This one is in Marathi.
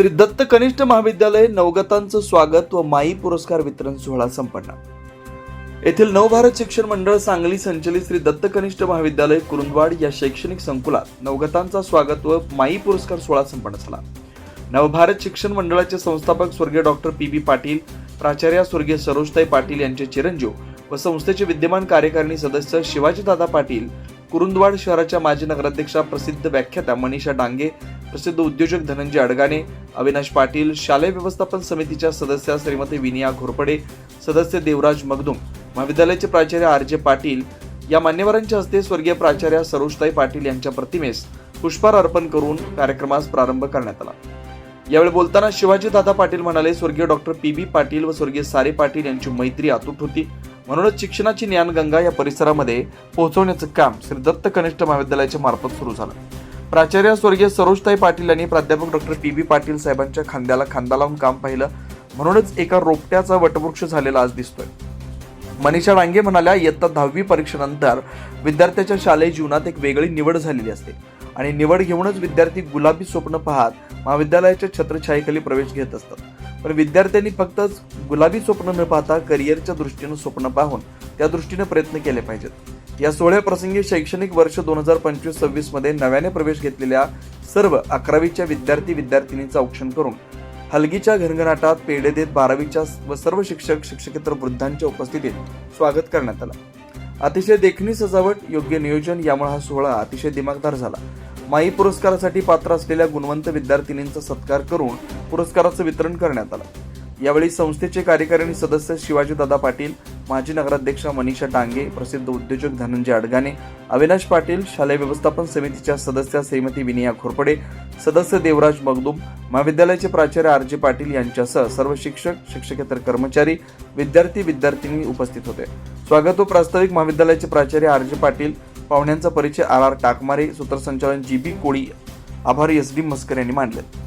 श्री दत्त कनिष्ठ महाविद्यालय नवगतांचं स्वागत व माई पुरस्कार वितरण सोहळा संपन्न. येथील नवभारत शिक्षण मंडळ सांगली संचलित श्री दत्त कनिष्ठ महाविद्यालय कुरुंदवाड या शैक्षणिक संकुलात नवगतांचा स्वागत व माई पुरस्कार सोहळा संपन्न झाला. नवभारत शिक्षण मंडळाचे संस्थापक स्वर्गीय डॉक्टर पी बी पाटील प्राचार्य स्वर्गीय सरोजताई पाटील यांचे चिरंजीव व संस्थेचे विद्यमान कार्यकारिणी सदस्य शिवाजीदादा पाटील कुरुंदवाड शहराच्या माजी नगराध्यक्षा प्रसिद्ध व्याख्याता मनीषा डांगे प्रसिद्ध उद्योजक धनंजय अडगाणे अविनाश पाटील शालेय व्यवस्थापन समितीच्या सदस्या श्रीमती विनिया घोरपडे सदस्य देवराज मगदुम महाविद्यालयाचे प्राचार्य आर जे पाटील या मान्यवरांच्या हस्ते स्वर्गीय प्राचार्य सरोजताई पाटील यांच्या प्रतिमेस पुष्पार अर्पण करून कार्यक्रमास प्रारंभ करण्यात आला. यावेळी बोलताना शिवाजी दादा पाटील म्हणाले स्वर्गीय डॉक्टर पी. बी. पाटील व स्वर्गीय सारे पाटील यांची मैत्री अतूट होती. म्हणूनच शिक्षणाची ज्ञानगंगा या परिसरामध्ये पोहोचवण्याचं काम श्री दत्त कनिष्ठ महाविद्यालयाच्या मार्फत सुरू झालं. प्राचार्य स्वर्गीय सरोजताई पाटील यांनी प्राध्यापक डॉक्टर पी बी पाटील साहेबांच्या खांद्याला खांदा लावून काम पाहिलं. म्हणूनच एका रोपट्याचा वटवृक्ष झालेला आज दिसतोय. मनीषा डांगे म्हणाल्या इयत्ता दहावी परीक्षेनंतर विद्यार्थ्याच्या शालेय जीवनात एक वेगळी निवड झालेली असते. आणि निवड घेऊनच विद्यार्थी गुलाबी स्वप्न पाहत महाविद्यालयाच्या छत्रछायेखाली प्रवेश घेत असतात. पण विद्यार्थ्यांनी फक्तच गुलाबी स्वप्न न पाहता करिअरच्या दृष्टीनं स्वप्न पाहून त्या दृष्टीनं प्रयत्न केले पाहिजेत. या सोहळ्याप्रसंगी शैक्षणिक वर्ष दोन हजार पंचवीस सव्वीसमध्ये नव्याने प्रवेश घेतलेल्या सर्व अकरावीच्या विद्यार्थी विद्यार्थिनींचं औक्षण करून हलगीच्या घनघनाटात पेढे देत बारावीच्या व सर्व शिक्षक शिक्षकेतर वृद्धांच्या उपस्थितीत स्वागत करण्यात आलं. अतिशय देखणी सजावट योग्य नियोजन यामुळे हा सोहळा अतिशय दिमागदार झाला. माई पुरस्कारासाठी पात्र असलेल्या गुणवंत विद्यार्थिनींचा सत्कार करून पुरस्काराचं वितरण करण्यात आलं. यावेळी संस्थेचे कार्यकारिणी सदस्य शिवाजीदादा पाटील माजी नगराध्यक्षा मनीषा डांगे प्रसिद्ध उद्योजक धनंजय अडगाणे अविनाश पाटील शालेय व्यवस्थापन समितीच्या सदस्या श्रीमती विनिया घोरपडे सदस्य देवराज मगदूम महाविद्यालयाचे प्राचार्य आर जे पाटील यांच्यासह सर्व शिक्षक शिक्षकेतर कर्मचारी विद्यार्थी विद्यार्थिनी उपस्थित होते. स्वागत व प्रास्ताविक महाविद्यालयाचे प्राचार्य आर जे पाटील पाहुण्यांचा परिचय आर आर टाकमारे सूत्रसंचालन जी बी कोळी आभार एस डी मस्कर यांनी मांडले